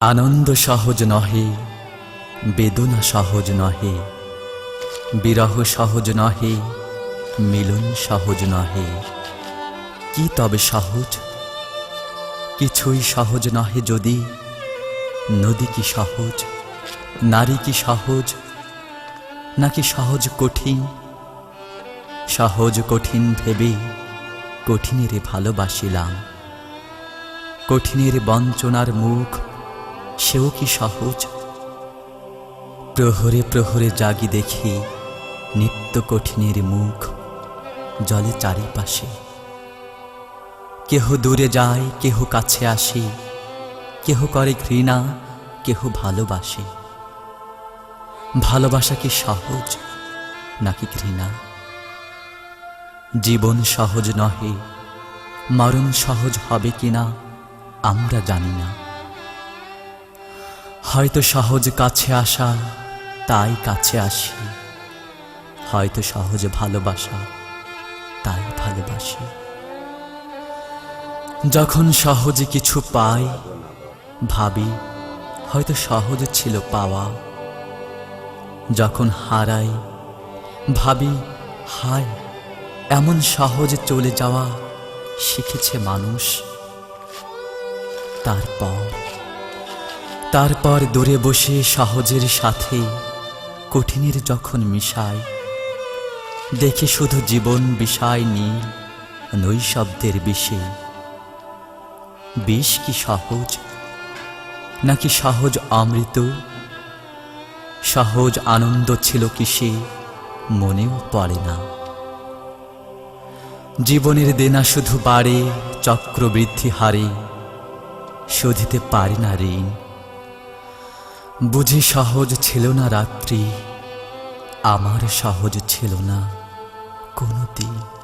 আনন্দ সহজ নহে, বেদনা সহজ নহে, বিরহ সহজ নহে, মিলন সহজ নহে। কি তবে সহজ? কিছুই সহজ নহে যদি, নদী কি সহজ, নারী কি সহজ, নাকি সহজ কঠিন? সহজ কঠিন ভেবে কঠিনের ভালোবাসিলাম। কঠিনের বঞ্চনার মুখ সেও কি সহজ? প্রহরে প্রহরে জাগি দেখি নিত্য কঠিনের মুখ জলে চারিপাশে। কেহ দূরে যায়, কেহ কাছে আসে, কেহ করে ঘৃণা, কেহ ভালোবাসে। ভালোবাসা কি সহজ নাকি ঘৃণা? জীবন সহজ নহে, মরণ সহজ হবে কিনা আমরা জানি না। হয়তো সহজ কাছে আসা, তাই কাছে আসি। হয়তো সহজ ভালোবাসা, তাই ভালোবাসি। যখন সহজে কিছু পাই, ভাবি হয়তো সহজ ছিল পাওয়া। যখন হারাই, ভাবি হায় এমন সহজে চলে যাওয়া শিখেছে মানুষ। তারপর তারপর দূরে বসে সহজের সাথে কঠিনের যখন মিশাই, দেখে শুধু জীবন বিষয় নীল নৈশব্দের বিষে। বিষ কি সহজ, নাকি সহজ অমৃত? সহজ আনন্দ ছিল কি সে, মনেও পড়ে না। জীবনের দেনা শুধু বাড়ে, চক্রবৃদ্ধি হারে, শোধিতে পারি না ঋণ। বুঝি সহজ ছিল না রাত্রি আমার সহজ ছিল না কোনো দিন।